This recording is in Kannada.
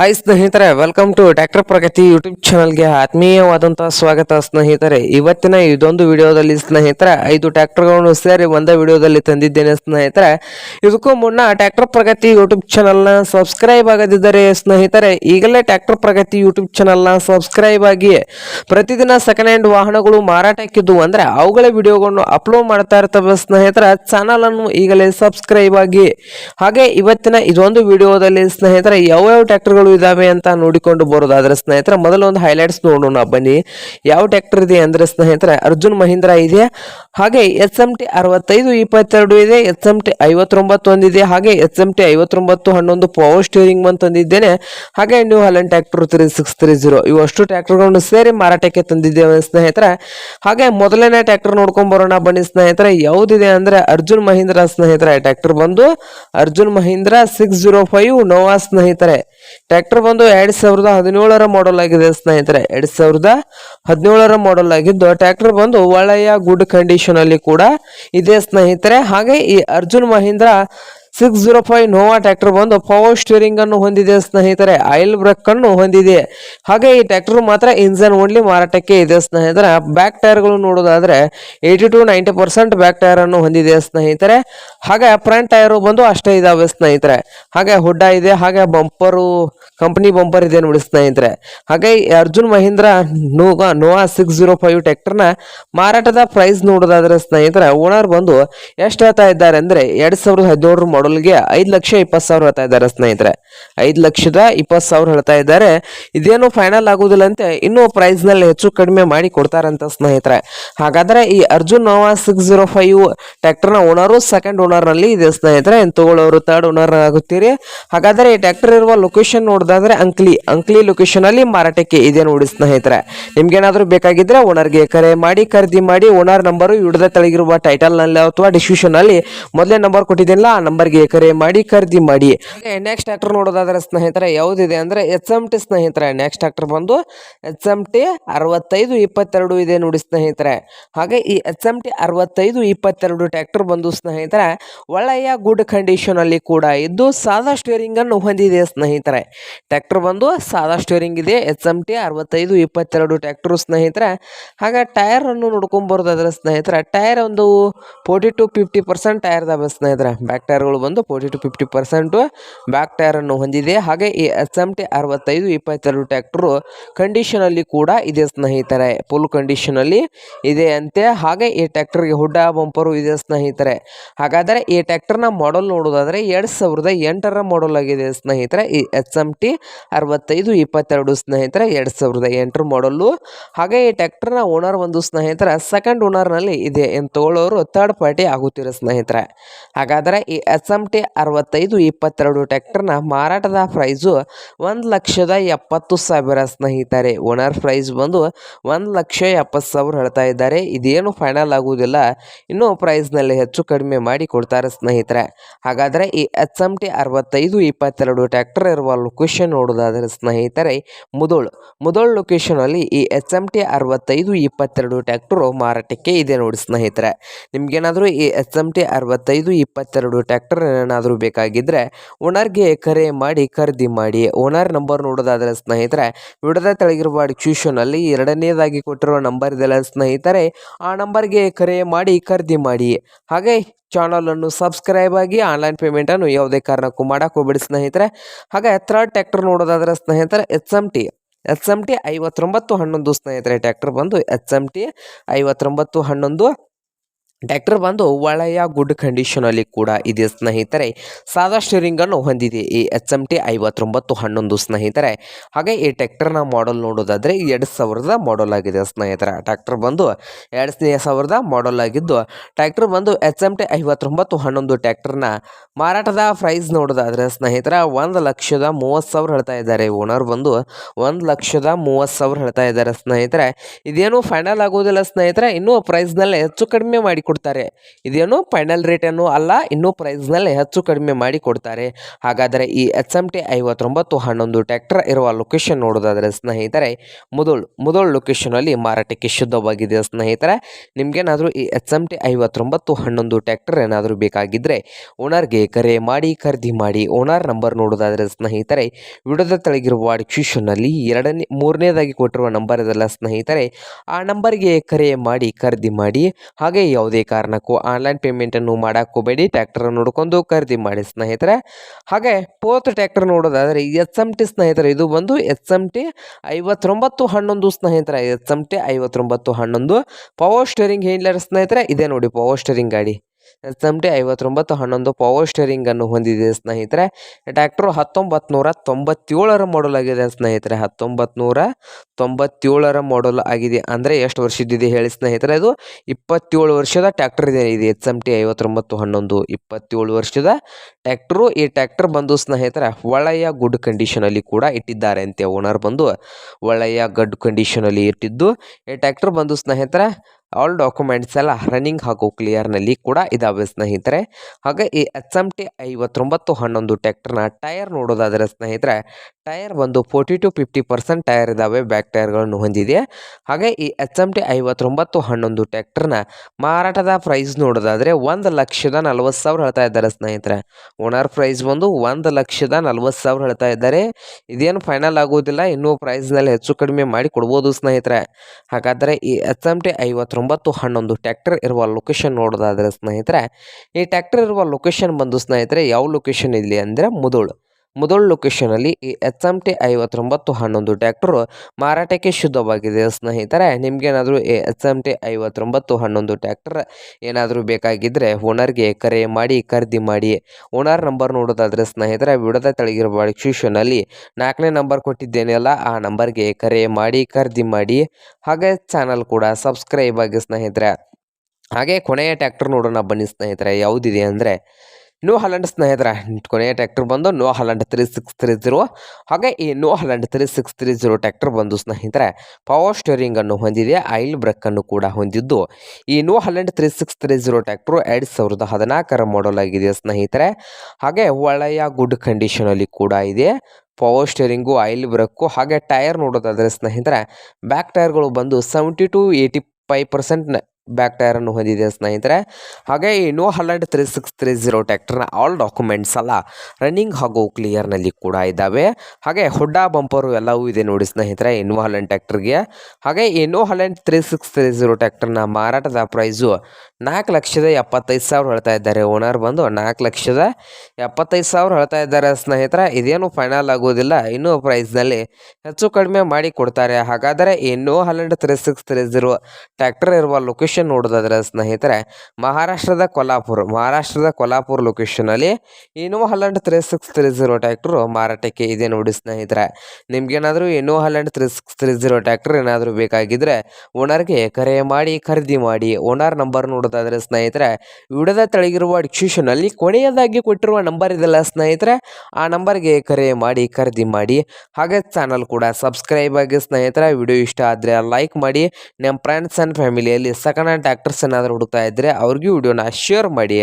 ಹಾಯ್ ಸ್ನೇಹಿತರೆ welcome to tractor Pragati YouTube ಚಾನಲ್ಗೆ ಆತ್ಮೀಯವಾದಂತಹ ಸ್ವಾಗತ, ಸ್ನೇಹಿತರೆ. ಇವತ್ತಿನ ಇದೊಂದು ವಿಡಿಯೋದಲ್ಲಿ, ಸ್ನೇಹಿತರೆ, ಐದು ಟ್ಯಾಕ್ಟರ್ಗಳನ್ನು ಸೇರಿ ಒಂದೇ ವಿಡಿಯೋದಲ್ಲಿ ತಂದಿದ್ದೇನೆ, ಸ್ನೇಹಿತರೆ. ಇದಕ್ಕೂ ಮುನ್ನ ಟ್ಯಾಕ್ಟರ್ ಪ್ರಗತಿ ಯೂಟ್ಯೂಬ್ ಚಾನಲ್ನ ಸಬ್ಸ್ಕ್ರೈಬ್ ಆಗದಿದ್ದರೆ, ಸ್ನೇಹಿತರೆ, ಈಗಲೇ ಟ್ರ್ಯಾಕ್ಟರ್ ಪ್ರಗತಿ ಯೂಟ್ಯೂಬ್ ಚಾನಲ್ನ ಸಬ್ಸ್ಕ್ರೈಬ್ ಆಗಿ ಪ್ರತಿದಿನ ಸೆಕೆಂಡ್ ಹ್ಯಾಂಡ್ ವಾಹನಗಳು ಮಾರಾಟಕ್ಕಿದ್ದು ಅಂದ್ರೆ ಅವುಗಳ ವಿಡಿಯೋಗಳನ್ನು ಅಪ್ಲೋಡ್ ಮಾಡ್ತಾ ಇರ್ತವೆ, ಸ್ನೇಹಿತರ. ಚಾನಲನ್ನು ಈಗಲೇ ಸಬ್ಸ್ಕ್ರೈಬ್ ಆಗಿ. ಹಾಗೆ ಇವತ್ತಿನ ಇದೊಂದು ವಿಡಿಯೋದಲ್ಲಿ, ಸ್ನೇಹಿತರೆ, ಯಾವ್ಯಾವ ಟ್ರ್ಯಾಕ್ಟರ್ಗಳು ಇದಾವೆ ಅಂತ ನೋಡಿಕೊಂಡು ಬರೋದಾದ್ರೆ ಸ್ನೇಹಿತರೆ, ಮೊದಲು ಒಂದು ಹೈಲೈಟ್ಸ್ ನೋಡೋಣ. ಬನ್ನಿ, ಯಾವ ಟ್ರ್ಯಾಕ್ಟರ್ ಇದೆ ಅಂದ್ರೆ ಸ್ನೇಹಿತರೆ, ಅರ್ಜುನ್ ಮಹೀಂದ್ರ ಇದೆ ಹಾಗೆ ಎಸ್ ಎಂ ಟಿ ಅರವತ್ತೈದು ಇಪ್ಪತ್ತೆರಡು ಇದೆ ಎಸ್ ಎಂ ಟಿ ಐವತ್ತೊಂಬತ್ತು ಒಂದಿದೆ, ಹಾಗೆ ಎಸ್ ಎಂ ಟಿ ಐವತ್ತೊಂಬತ್ತು ಹನ್ನೊಂದು ಪವರ್ ಸ್ಟೀರಿಂಗ್ ಅಂತ ತಂದಿದ್ದೇನೆ. ಹಾಗೆ new Holland tractor three six three zero ಇವಷ್ಟು ಟ್ರ್ಯಾಕ್ಟರ್ಗಳನ್ನು ಸೇರಿ ಮಾರಾಟಕ್ಕೆ ತಂದಿದ್ದೇವೆ ಸ್ನೇಹಿತರೆ. ಹಾಗೆ ಮೊದಲನೇ ಟ್ರ್ಯಾಕ್ಟರ್ ನೋಡ್ಕೊಂಡ್ ಬರೋಣ. ಬನ್ನಿ ಸ್ನೇಹಿತರೆ, ಯಾವುದಿದೆ ಅಂದ್ರೆ ಅರ್ಜುನ್ ಮಹೀಂದ್ರ ಸ್ನೇಹಿತರೆ ಟ್ರ್ಯಾಕ್ಟರ್ ಬಂದು Arjun Mahindra six zero five nova ಸ್ನೇಹಿತರೆ. ಟ್ರ್ಯಾಕ್ಟರ್ ಬಂದು ಎರಡ್ ಸಾವಿರದ ಹದಿನೇಳರ ಮಾಡೆಲ್ ಆಗಿದೆ ಸ್ನೇಹಿತರೆ. ಎರಡ್ ಸಾವಿರದ ಹದಿನೇಳರ ಮಾಡೆಲ್ ಆಗಿದ್ದು, ಟ್ರ್ಯಾಕ್ಟರ್ ಬಂದು ಒಳ್ಳೆಯ ಗುಡ್ ಕಂಡೀಷನ್ ಅಲ್ಲಿ ಕೂಡ ಇದೆ ಸ್ನೇಹಿತರೆ. ಹಾಗೆ ಈ Arjun Mahindra six zero five nova tractor ಬಂದು ಪವರ್ ಸ್ಟೀರಿಂಗ್ ಅನ್ನು ಹೊಂದಿದೆ ಸ್ನೇಹಿತರೆ. ಆಯಿಲ್ ಬ್ರೇಕ್ ಅನ್ನು ಹೊಂದಿದೆ. ಹಾಗೆ ಈ ಟ್ರ್ಯಾಕ್ಟರ್ ಮಾತ್ರ ಇಂಜನ್ ಓನ್ಲಿ ಮಾರಾಟಕ್ಕೆ ಇದೆ ಸ್ನೇಹಿತರೆ. ಬ್ಯಾಕ್ ಟೈರ್ಗಳು ನೋಡೋದಾದ್ರೆ eighty to ninety percent back tyre ಅನ್ನು ಹೊಂದಿದೆ ಸ್ನೇಹಿತರೆ. ಹಾಗೆ ಫ್ರಂಟ್ ಟೈರು ಬಂದು ಅಷ್ಟೇ ಇದಾವೆ ಸ್ನೇಹಿತರೆ. ಹಾಗೆ ಹುಡ್ಡ ಇದೆ, ಹಾಗೆ ಬಂಪರು ಕಂಪನಿ ಬಂಪರ್ ಇದೆ ನೋಡಿ ಸ್ನೇಹಿತರೆ. ಹಾಗೆ Arjun Mahindra nova nova six zero five ಟ್ರ್ಯಾಕ್ಟರ್ನ ಮಾರಾಟದ ಪ್ರೈಸ್ ನೋಡೋದಾದ್ರೆ ಸ್ನೇಹಿತರೆ ಓನರ್ ಬಂದು ಎಷ್ಟು ಹೇಳ್ತಾ ಇದ್ದಾರೆ ಅಂದ್ರೆ ಎರಡ್ ಸಾವಿರದ ಹದಿನೇಳರ ಮಾಡೆಲ್ಗೆ ಐದು ಲಕ್ಷ ಇಪ್ಪತ್ತು ಸಾವಿರ ಹೇಳ್ತಾ ಇದ್ದಾರೆ ಸ್ನೇಹಿತರೆ. ಐದು ಲಕ್ಷದ ಇಪ್ಪತ್ತು ಸಾವಿರ ಹೇಳ್ತಾ ಇದ್ದಾರೆ. ಇದೇನು ಫೈನಲ್ ಆಗುದಿಲ್ಲ ಅಂತೆ ಇನ್ನೂ ಪ್ರೈಸ್ನಲ್ಲಿ ಹೆಚ್ಚು ಕಡಿಮೆ ಮಾಡಿ ಕೊಡ್ತಾರಂತ ಸ್ನೇಹಿತರೆ. ಹಾಗಾದ್ರೆ ಈ Arjun Novo six zero five ಟ್ರ್ಯಾಕ್ಟರ್ನ ಓನರು ಸೆಕೆಂಡ್ ಓನರ್ನಲ್ಲಿ ಇದೆ ಸ್ನೇಹಿತರೆ. ತಗೊಳ್ಳೋರು ತರ್ಡ್ ಓನರ್ ಆಗುತ್ತೀರಿ. ಹಾಗಾದ್ರೆ ಈ ಟ್ರ್ಯಾಕ್ಟರ್ ಇರುವ ಲೊಕೇಶನ್ ನೋಡೋದಾದ್ರೆ ಅಂಕ್ಲಿ ಅಂಕ್ಲಿ ಲೊಕೇಶನ್ ಅಲ್ಲಿ ಮಾರಾಟಕ್ಕೆ ಇದೆ ನೋಡಿ ಸ್ನೇಹಿತರೆ. ನಿಮ್ಗೇನಾದ್ರೂ ಬೇಕಾಗಿದ್ರೆ ಓನರ್ಗೆ ಕರೆ ಮಾಡಿ, ಖರೀದಿ ಮಾಡಿ ಓನರ್ ನಂಬರು ಹಿಡಿದ ತೆಳಗಿರುವ ಟೈಟಲ್ನಲ್ಲಿ ಅಥವಾ ಡಿಸ್ಕ್ರಿಪ್ಷನ್ ಅಲ್ಲಿ ಮೊದಲೇ ನಂಬರ್ ಕೊಟ್ಟಿದ್ದೀನಲ್ಲ, ಆ ನಂಬರ್ಗೆ ಕರೆ ಮಾಡಿ, ಖರೀದಿ ಮಾಡಿ. ನೆಕ್ಸ್ಟ್ ಟ್ರ್ಯಾಕ್ಟರ್ ನೋಡೋದಾದ್ರೆ ಸ್ನೇಹಿತರೆ, ಯಾವುದಿದೆ ಅಂದ್ರೆ ಎಚ್ ಎಂ ಟಿ ಸ್ನೇಹಿತರೆ. ನೆಕ್ಸ್ಟ್ ಟ್ರ್ಯಾಕ್ಟರ್ ಬಂದು ಎಚ್ ಎಂ ಟಿ ಅರವತ್ತೈದು ಇಪ್ಪತ್ತೆರಡು ಇದೆ ನೋಡಿ ಸ್ನೇಹಿತರೆ. ಹಾಗೆ ಈ ಎಚ್ ಎಂ ಟಿ ಅರವತ್ತೈದು ಇಪ್ಪತ್ತೆರಡು ಟ್ರ್ಯಾಕ್ಟರ್ ಬಂದು ಸ್ನೇಹಿತರೆ, ಒಳ್ಳೆಯ ಗುಡ್ ಕಂಡೀಷನ್ ಅಲ್ಲಿ ಕೂಡ ಇದ್ದು ಸಾದಾ ಸ್ಟೇರಿಂಗ್ ಅನ್ನು ಹೊಂದಿದೆ ಸ್ನೇಹಿತರೆ. ಟ್ರ್ಯಾಕ್ಟರ್ ಬಂದು ಸಾದಾ ಸ್ಟೇರಿಂಗ್ ಇದೆ ಎಚ್ ಎಂ ಟಿ ಅರವತ್ತೈದು ಇಪ್ಪತ್ತೆರಡು ಟ್ರ್ಯಾಕ್ಟರ್ ಸ್ನೇಹಿತರೆ. ಹಾಗೆ ಟೈರ್ ಅನ್ನು ನೋಡ್ಕೊಂಡ್ ಬರೋದಾದ್ರೆ ಸ್ನೇಹಿತರೆ ಟೈರ್ ಒಂದು forty to fifty percent tyre ಇದಾವೆ ಸ್ನೇಹಿತರೆ. ಬ್ಯಾಕ್ ಟೈರ್ಗಳು ಬಂದು forty to fifty percent back ಟೈರನ್ನು ಹೊಂದಿದೆ. ಹಾಗೆ ಈ ಎಸ್ ಎಂ ಟಿ ಅರವತ್ತೈದು, ಇಪ್ಪತ್ತೆರಡು ಟ್ಯಾಕ್ಟ್ರು ಕಂಡೀಷನಲ್ಲಿ ಕೂಡ ಇದೆ ಸ್ನೇಹಿತರೆ. ಫುಲ್ ಕಂಡೀಷನಲ್ಲಿ ಇದೆ ಅಂತೆ. ಹಾಗೆ ಈ ಟ್ಯಾಕ್ಟರ್ಗೆ ಹುಡ್ಡ ಬಂಪರು ಇದೆ ಸ್ನೇಹಿತರೆ. ಹಾಗಾದರೆ ಈ ಟ್ಯಾಕ್ಟರ್ನ ಮಾಡೆಲ್ ನೋಡೋದಾದರೆ ಎರಡು ಸಾವಿರದ ಎಂಟರ ಮಾಡೆಲ್ ಆಗಿದೆ ಸ್ನೇಹಿತರೆ. ಈ ಎಸ್ ಎಂ ಟಿ ಅರವತ್ತೈದು, ಇಪ್ಪತ್ತೆರಡು ಸ್ನೇಹಿತರೆ, ಎರಡು ಸಾವಿರದ ಎಂಟರ ಮಾಡಲ್ಲು ಹಾಗೆ ಈ ಟ್ಯಾಕ್ಟರ್ನ ಓನರ್ ಒಂದು ಸ್ನೇಹಿತರ ಸೆಕೆಂಡ್ ಓನರ್ನಲ್ಲಿ ಇದೆ ಎಂದು ತಗೊಳ್ಳೋರು ಥರ್ಡ್ ಪಾರ್ಟಿ ಆಗುತ್ತಿರೋ ಸ್ನೇಹಿತರೆ. ಹಾಗಾದರೆ ಈ ಎಸ್ ಎಂ ಟಿ ಅರವತ್ತೈದು, ಇಪ್ಪತ್ತೆರಡು ಟ್ಯಾಕ್ಟರ್ನ ಮಾರಾಟದ ಪ್ರೈಸು ಒಂದು ಲಕ್ಷದ ಎಪ್ಪತ್ತು ಸಾವಿರ ಸ್ನೇಹಿತರೆ. ಓನರ್ ಪ್ರೈಸ್ ಬಂದು ಒಂದು ಲಕ್ಷ ಎಪ್ಪತ್ತು ಸಾವಿರ ಹೇಳ್ತಾ ಇದ್ದಾರೆ. ಇದೇನು ಫೈನಲ್ ಆಗುವುದಿಲ್ಲ. ಇನ್ನೂ ಪ್ರೈಸ್ನಲ್ಲಿ ಹೆಚ್ಚು ಕಡಿಮೆ ಮಾಡಿ ಕೊಡ್ತಾರೆ ಸ್ನೇಹಿತರೆ. ಹಾಗಾದರೆ ಈ ಎಚ್ ಎಂ ಟಿ ಅರವತ್ತೈದು, ಇಪ್ಪತ್ತೆರಡು ಟ್ಯಾಕ್ಟರ್ ಇರುವ ಲೊಕೇಶನ್ ನೋಡೋದಾದರೆ ಸ್ನೇಹಿತರೆ, ಮುದೋಳ್. ಮುದೋಳ್ ಲೊಕೇಶನಲ್ಲಿ ಈ ಎಚ್ ಎಂ ಟಿ ಅರವತ್ತೈದು, ಇಪ್ಪತ್ತೆರಡು ಟ್ಯಾಕ್ಟರು ಮಾರಾಟಕ್ಕೆ ಇದೆ ನೋಡಿ ಸ್ನೇಹಿತರೆ. ನಿಮ್ಗೇನಾದರೂ ಈ ಎಚ್ ಎಂ ಟಿ ಅರವತ್ತೈದು, ಇಪ್ಪತ್ತೆರಡು ಟ್ರ್ಯಾಕ್ಟರ್ ಏನಾದರೂ ಬೇಕಾಗಿದ್ದರೆ ಓನರ್ಗೆ ಕರೆ ಮಾಡಿ ಖರೀದಿ ಮಾಡಿ. ಓನರ್ ನಂಬರ್ ನೋಡೋದಾದರೆ ಸ್ನೇಹಿತರೆ, ವಿಡದ ತೆಳಗಿರುವ ಡಿಸ್ಕ್ರಿಪ್ಷನಲ್ಲಿ ಎರಡನೇದಾಗಿ ಕೊಟ್ಟಿರುವ ನಂಬರ್ ಇದೆಲ್ಲ ಸ್ನೇಹಿತರೆ, ಆ ನಂಬರ್ಗೆ ಕರೆ ಮಾಡಿ ಖರೀದಿ ಮಾಡಿ. ಹಾಗೆ ಚಾನಲನ್ನು ಸಬ್ಸ್ಕ್ರೈಬ್ ಆಗಿ ಆನ್ಲೈನ್ ಪೇಮೆಂಟನ್ನು ಯಾವುದೇ ಕಾರಣಕ್ಕೂ ಹೋಗ್ಬಿಡಿ ಸ್ನೇಹಿತರೆ. ಹಾಗೆ ಥರ್ಡ್ ಟ್ಯಾಕ್ಟರ್ ನೋಡೋದಾದರೆ ಸ್ನೇಹಿತರೆ H M T H M T ಐವತ್ತೊಂಬತ್ತು ಹನ್ನೊಂದು ಸ್ನೇಹಿತರೆ ಟ್ಯಾಕ್ಟರ್ ಬಂದು ಎಚ್ ಎಂ ಟಿ ಐವತ್ತೊಂಬತ್ತು ಹನ್ನೊಂದು ಟ್ರ್ಯಾಕ್ಟರ್ ಬಂದು ಒಳ್ಳೆಯ ಗುಡ್ ಕಂಡೀಷನಲ್ಲಿ ಕೂಡ ಇದೆ ಸ್ನೇಹಿತರೆ. ಸಾದಾ ಸ್ಟೀರಿಂಗನ್ನು ಹೊಂದಿದೆ. ಈ ಎಚ್ ಎಂ ಟಿ ಐವತ್ತೊಂಬತ್ತು ಹನ್ನೊಂದು ಸ್ನೇಹಿತರೆ. ಹಾಗೆ ಈ ಟ್ರ್ಯಾಕ್ಟರ್ನ ಮಾಡೆಲ್ ನೋಡೋದಾದರೆ ಎರಡು ಸಾವಿರದ ಮಾಡೆಲ್ ಆಗಿದೆ ಸ್ನೇಹಿತರೆ. ಟ್ರ್ಯಾಕ್ಟರ್ ಬಂದು ಎರಡು ಸಾವಿರದ ಮಾಡೆಲ್ ಆಗಿದ್ದು ಟ್ರ್ಯಾಕ್ಟರ್ ಬಂದು ಎಚ್ ಎಂ ಟಿ ಐವತ್ತೊಂಬತ್ತು ಹನ್ನೊಂದು ಟ್ರ್ಯಾಕ್ಟರ್ನ ಮಾರಾಟದ ಪ್ರೈಸ್ ನೋಡೋದಾದರೆ ಸ್ನೇಹಿತರೆ, ಒಂದು ಲಕ್ಷದ ಮೂವತ್ತು ಸಾವಿರ ಹೇಳ್ತಾ ಇದ್ದಾರೆ. ಓನರ್ ಬಂದು ಒಂದು ಲಕ್ಷದ ಮೂವತ್ತು ಸಾವಿರ ಹೇಳ್ತಾ ಇದ್ದಾರೆ ಸ್ನೇಹಿತರೆ. ಇದೇನು ಫೈನಲ್ ಆಗೋದಿಲ್ಲ ಸ್ನೇಹಿತರೆ. ಇನ್ನೂ ಪ್ರೈಸ್ನಲ್ಲೇ ಹೆಚ್ಚು ಕಡಿಮೆ ಮಾಡಿ ಕೊಡ್ತಾರೆ. ಇದೇನು ಫೈನಲ್ ರೇಟ್ ಏನು ಅಲ್ಲ, ಇನ್ನೂ ಪ್ರೈಸ್ನಲ್ಲಿ ಹೆಚ್ಚು ಕಡಿಮೆ ಮಾಡಿ ಕೊಡ್ತಾರೆ. ಹಾಗಾದರೆ ಈ ಎಚ್ ಎಂ ಟಿ ಐವತ್ತೊಂಬತ್ತು ಹನ್ನೊಂದು ಟ್ಯಾಕ್ಟರ್ ಇರುವ ಲೊಕೇಶನ್ ನೋಡೋದಾದರೆ ಸ್ನೇಹಿತರೆ, ಮೊದಲು ಮುದೋಳ್ ಲೊಕೇಶನಲ್ಲಿ ಮಾರಾಟಕ್ಕೆ ಶುದ್ಧವಾಗಿದೆ ಸ್ನೇಹಿತರೆ. ನಿಮಗೇನಾದರೂ ಈ ಎಚ್ ಎಂ ಟಿ ಐವತ್ತೊಂಬತ್ತು ಹನ್ನೊಂದು ಟ್ಯಾಕ್ಟರ್ ಏನಾದರೂ ಬೇಕಾಗಿದ್ದರೆ ಓನರ್ಗೆ ಕರೆ ಮಾಡಿ, ಖರೀದಿ ಮಾಡಿ ಓನರ್ ನಂಬರ್ ನೋಡೋದಾದರೆ ಸ್ನೇಹಿತರೆ, ವಿಡಿಯೋದ ತೆಳಗಿರುವ ಡಿಸ್ಕ್ರಿಪ್ಷನ್ನಲ್ಲಿ ಎರಡನೇ, ಮೂರನೇದಾಗಿ ಕೊಟ್ಟಿರುವ ನಂಬರ್ ಇದೆಲ್ಲ ಸ್ನೇಹಿತರೆ. ಆ ನಂಬರ್ಗೆ ಕರೆ ಮಾಡಿ, ಖರೀದಿ ಮಾಡಿ, ಹಾಗೆ ಯಾವುದೇ ಕಾರಣಕ್ಕೂ ಆನ್ಲೈನ್ ಪೇಮೆಂಟನ್ನು ಮಾಡಕ್ಕೆ ಹೋಗಬೇಡಿ ಟ್ರ್ಯಾಕ್ಟರ್ ನೋಡ್ಕೊಂಡು ಖರೀದಿ ಮಾಡಿ ಸ್ನೇಹಿತರೆ. ಹಾಗೆ ಫೋರ್ತ್ ಟ್ಯಾಕ್ಟರ್ ನೋಡೋದಾದರೆ ಎಚ್ ಎಂ ಟಿ ಸ್ನೇಹಿತರೆ, ಇದು ಬಂದು ಎಚ್ ಎಂ ಟಿ ಐವತ್ತೊಂಬತ್ತು ಹನ್ನೊಂದು ಸ್ನೇಹಿತರೆ. ಎಸ್ ಎಂ ಟಿ ಐವತ್ತೊಂಬತ್ತು ಹನ್ನೊಂದು. ಪವರ್ ಸ್ಟೇರಿಂಗ್ ಏನಿಲ್ಲ ಸ್ನೇಹಿತರೆ, ಇದೆ ನೋಡಿ ಪವರ್ ಸ್ಟೇರಿಂಗ್ ಗಾಡಿ. ಎಚ್ ಎಂ ಟಿ ಐವತ್ತೊಂಬತ್ತು ಹನ್ನೊಂದು ಪವರ್ ಸ್ಟೇರಿಂಗನ್ನು ಹೊಂದಿದೆ ಸ್ನೇಹಿತರೆ. ಟ್ರ್ಯಾಕ್ಟರ್ ಹತ್ತೊಂಬತ್ತು ನೂರ ತೊಂಬತ್ತೇಳರ ಮಾಡಲ್ ಆಗಿದೆ ಸ್ನೇಹಿತರೆ. ಹತ್ತೊಂಬತ್ತು ನೂರ ತೊಂಬತ್ತೇಳರ ಮಾಡಲ್ ಆಗಿದೆ. ಅಂದರೆ ಎಷ್ಟು ವರ್ಷದಿದೆ ಹೇಳಿ ಸ್ನೇಹಿತರೆ ಇದು? ಇಪ್ಪತ್ತೇಳು ವರ್ಷದ ಟ್ರ್ಯಾಕ್ಟರ್ ಇದೆ. ಇದು ಎಚ್ ಎಂ ಟಿ ಐವತ್ತೊಂಬತ್ತು ಹನ್ನೊಂದು, ಇಪ್ಪತ್ತೇಳು ವರ್ಷದ ಟ್ಯಾಕ್ಟ್ರು ಈ ಟ್ರ್ಯಾಕ್ಟರ್ ಬಂದು ಸ್ನೇಹಿತರೆ, ಒಳ್ಳೆಯ ಗುಡ್ ಕಂಡೀಷನಲ್ಲಿ ಕೂಡ ಇಟ್ಟಿದ್ದಾರೆ ಅಂತೆ ಓನರ್ ಬಂದು. ಒಳ್ಳೆಯ ಗಡ್ ಕಂಡೀಷನಲ್ಲಿ ಇಟ್ಟಿದ್ದು. ಈ ಟ್ರ್ಯಾಕ್ಟರ್ ಬಂದು ಸ್ನೇಹಿತರೆ ಆಲ್ ಡಾಕ್ಯುಮೆಂಟ್ಸ್ ಎಲ್ಲ ರನ್ನಿಂಗ್ ಹಾಗೂ ಕ್ಲಿಯರ್ನಲ್ಲಿ ಕೂಡ ಇದ್ದಾವೆ ಸ್ನೇಹಿತರೆ. ಹಾಗೆ ಈ ಎಚ್ ಎಂ ಟಿ ಐವತ್ತೊಂಬತ್ತು ಹನ್ನೊಂದು ಟ್ಯಾಕ್ಟರ್ನ ಟೈರ್ ನೋಡೋದಾದರೆ ಸ್ನೇಹಿತರೆ ಟೈರ್ ಒಂದು forty to fifty percent tyre ಇದ್ದಾವೆ ಬ್ಯಾಕ್ ಟೈರ್ಗಳನ್ನು ಹೊಂದಿದೆ. ಹಾಗೆ ಈ ಎಚ್ ಎಂ ಟಿ ಐವತ್ತೊಂಬತ್ತು ಹನ್ನೊಂದು ಟ್ಯಾಕ್ಟರ್ನ ಮಾರಾಟದ ಪ್ರೈಸ್ ನೋಡೋದಾದರೆ ಒಂದು ಲಕ್ಷದ ನಲ್ವತ್ತು ಸಾವಿರ ಹೇಳ್ತಾ ಇದ್ದಾರೆ ಸ್ನೇಹಿತರೆ. ಓನರ್ ಪ್ರೈಸ್ ಬಂದು ಒಂದು ಲಕ್ಷದ ನಲ್ವತ್ತು ಸಾವಿರ ಹೇಳ್ತಾ ಇದ್ದಾರೆ. ಇದೇನು ಫೈನಲ್ ಆಗೋದಿಲ್ಲ, ಇನ್ನೂ ಪ್ರೈಸ್ನಲ್ಲಿ ಹೆಚ್ಚು ಕಡಿಮೆ ಮಾಡಿ ಕೊಡ್ಬೋದು ಸ್ನೇಹಿತರೆ. ಹಾಗಾದರೆ ಈ ಎಚ್ ಎಂ ಟಿ ಐವತ್ತೊಂಬತ್ತು ಹನ್ನೊಂದು ಟ್ಯಾಕ್ಟರ್ ಇರುವ ಲೊಕೇಶನ್ ನೋಡೋದಾದರೆ ಸ್ನೇಹಿತರೆ, ಈ ಟ್ಯಾಕ್ಟರ್ ಇರುವ ಲೊಕೇಶನ್ ಬಂದು ಸ್ನೇಹಿತರೆ, ಯಾವ ಲೊಕೇಶನ್ ಇಲ್ಲಿ ಅಂದರೆ ಮುದೋಳು. ಮುದೋಳ್ ಲೊಕೇಶನಲ್ಲಿ ಈ ಎಚ್ ಎಂ ಟಿ ಐವತ್ತೊಂಬತ್ತು ಹನ್ನೊಂದು ಟ್ಯಾಕ್ಟರ್ ಮಾರಾಟಕ್ಕೆ ಶುದ್ಧವಾಗಿದೆ. ಸ್ನೇಹಿತರೆ, ನಿಮಗೇನಾದರೂ ಈ ಎಚ್ ಎಂ ಟಿ ಐವತ್ತೊಂಬತ್ತು ಹನ್ನೊಂದು ಟ್ಯಾಕ್ಟರ್ ಏನಾದರೂ ಬೇಕಾಗಿದ್ದರೆ ಓನರ್ಗೆ ಕರೆ ಮಾಡಿ, ಖರೀದಿ ಮಾಡಿ. ಓನರ್ ನಂಬರ್ ನೋಡೋದಾದರೆ ಸ್ನೇಹಿತರೆ, ವಿಡದ ತಳಗಿರುವ ಡಿಸ್ಕ್ರಿಪ್ಷನಲ್ಲಿ ನಾಲ್ಕನೇ ನಂಬರ್ ಕೊಟ್ಟಿದ್ದೇನೆಲ್ಲ, ಆ ನಂಬರ್ಗೆ ಕರೆ ಮಾಡಿ, ಖರೀದಿ ಮಾಡಿ. ಹಾಗೆ ಚಾನಲ್ ಕೂಡ ಸಬ್ಸ್ಕ್ರೈಬ್ ಆಗಿ ಸ್ನೇಹಿತರೆ. ಹಾಗೆ ಕೊನೆಯ ಟ್ಯಾಕ್ಟರ್ ನೋಡೋಣ ಬನ್ನಿ ಸ್ನೇಹಿತರೆ, ಯಾವುದಿದೆ ಅಂದರೆ ನೋ ಹಲಂಡ್ ಸ್ನೇಹಿತರೆ ಕೊನೆಯ ಟ್ಯಾಕ್ಟರ್ ಬಂದು new Holland three six three zero ಹಾಗೆ ಈ new Holland three six three zero tractor ಬಂದು ಸ್ನೇಹಿತರೆ ಪವರ್ ಸ್ಟೇರಿಂಗನ್ನು ಹೊಂದಿದೆ ಆಯಿಲ್ ಬ್ರೇಕನ್ನು ಕೂಡ ಹೊಂದಿದ್ದು. ಈ new Holland three six three zero tractor ಎರಡು ಸಾವಿರದ ಹದಿನಾಲ್ಕರ ಮಾಡಲ್ ಆಗಿದೆ ಸ್ನೇಹಿತರೆ. ಹಾಗೆ ಒಳ್ಳೆಯ ಗುಡ್ ಕಂಡೀಷನಲ್ಲಿ ಕೂಡ ಇದೆ. ಪವರ್ ಸ್ಟೇರಿಂಗು ಆಯಿಲ್ ಬ್ರೇಕು ಹಾಗೆ ಟೈರ್ ನೋಡೋದಾದರೆ ಸ್ನೇಹಿತರೆ ಬ್ಯಾಕ್ ಟೈರ್ಗಳು ಬಂದು seventy to eighty five percent back ಟೈರನ್ನು ಹೊಂದಿದೆ ಸ್ನೇಹಿತರೆ. ಹಾಗೆ ಈ new Holland three six three zero ಟ್ಯಾಕ್ಟರ್ನ all documents ಎಲ್ಲ ರನ್ನಿಂಗ್ ಹಾಗೂ ಕ್ಲಿಯರ್ನಲ್ಲಿ ಕೂಡ ಇದ್ದಾವೆ. ಹಾಗೆ ಹುಡ್ಡ ಬಂಪರು ಎಲ್ಲವೂ ಇದೆ ನೋಡಿ ಸ್ನೇಹಿತರೆ ಇನ್ವೋ ಹಲ್ಯಾಂಡ್ ಟ್ಯಾಕ್ಟರ್ಗೆ ಹಾಗೆ ಈ new Holland three six three zero ಟ್ಯಾಕ್ಟರ್ನ ಮಾರಾಟದ ಪ್ರೈಸು ನಾಲ್ಕು ಲಕ್ಷದ ಎಪ್ಪತ್ತೈದು ಸಾವಿರ ಹೇಳ್ತಾ ಇದ್ದಾರೆ. ಓನರ್ ಬಂದು ನಾಲ್ಕು ಲಕ್ಷದ ಎಪ್ಪತ್ತೈದು ಸಾವಿರ ಹೇಳ್ತಾ ಇದ್ದಾರೆ ಸ್ನೇಹಿತರ. ಇದೇನು ಫೈನಲ್ ಆಗೋದಿಲ್ಲ. ಇನ್ನೂ ಪ್ರೈಸ್ನಲ್ಲಿ ಹೆಚ್ಚು ಕಡಿಮೆ ಮಾಡಿ ಕೊಡ್ತಾರೆ. ಹಾಗಾದರೆ ಇನ್ನೂ ಹನ್ನೆರಡು three six three zero tractor ಇರುವ ಲೊಕೇಶನ್ ನೋಡೋದಾದ್ರೆ ಸ್ನೇಹಿತರೆ, ಮಹಾರಾಷ್ಟ್ರದ ಕೊಲ್ಹಾಪುರ. ಮಹಾರಾಷ್ಟ್ರದ ಕೊಲ್ಹಾಪುರ ಲೊಕೇಶನಲ್ಲಿ ಇನ್ನೂ ಹನ್ನೆರಡು three six three zero tractor ಮಾರಾಟಕ್ಕೆ ಇದೆ ನೋಡಿ ಸ್ನೇಹಿತರೆ. ನಿಮ್ಗೇನಾದರೂ ಇನ್ನೂ Holland three six three zero tractor ಏನಾದರೂ ಬೇಕಾಗಿದ್ದರೆ ಓನರ್ಗೆ ಕರೆ ಮಾಡಿ, ಖರೀದಿ ಮಾಡಿ. ಓನರ್ ನಂಬರ್ ನೋಡೋದಾದರೆ ಸ್ನೇಹಿತರೆ ವಿಡಿಯೋದ ತೆಳಗಿರುವ ಡಿಸ್ಕ್ರಿಪ್ಷನಲ್ಲಿ ಕೊನೆಯದಾಗಿ ಕೊಟ್ಟಿರುವ ನಂಬರ್ ಇದೆಲ್ಲ ಸ್ನೇಹಿತರೆ, ಆ ನಂಬರ್ಗೆ ಕರೆ ಮಾಡಿ, ಖರೀದಿ ಮಾಡಿ, ಹಾಗೆ ಚಾನಲ್ ಕೂಡ ಸಬ್ಸ್ಕ್ರೈಬ್ ಆಗಿ ಸ್ನೇಹಿತರೆ, ವಿಡಿಯೋ ಇಷ್ಟ ಆದರೆ ಲೈಕ್ ಮಾಡಿ, ನಮ್ಮ ಫ್ರೆಂಡ್ಸ್ ಆ್ಯಂಡ್ ಫ್ಯಾಮಿಲಿಯಲ್ಲಿ ಸೆಕೆಂಡ್ ಹ್ಯಾಂಡ್ ಟ್ಯಾಕ್ಟರ್ಸ್ ಏನಾದರೂ ಹುಡುಕ್ತಾ ಇದ್ದರೆ ಅವ್ರಿಗೂ ವಿಡಿಯೋನ ಶೇರ್ ಮಾಡಿ.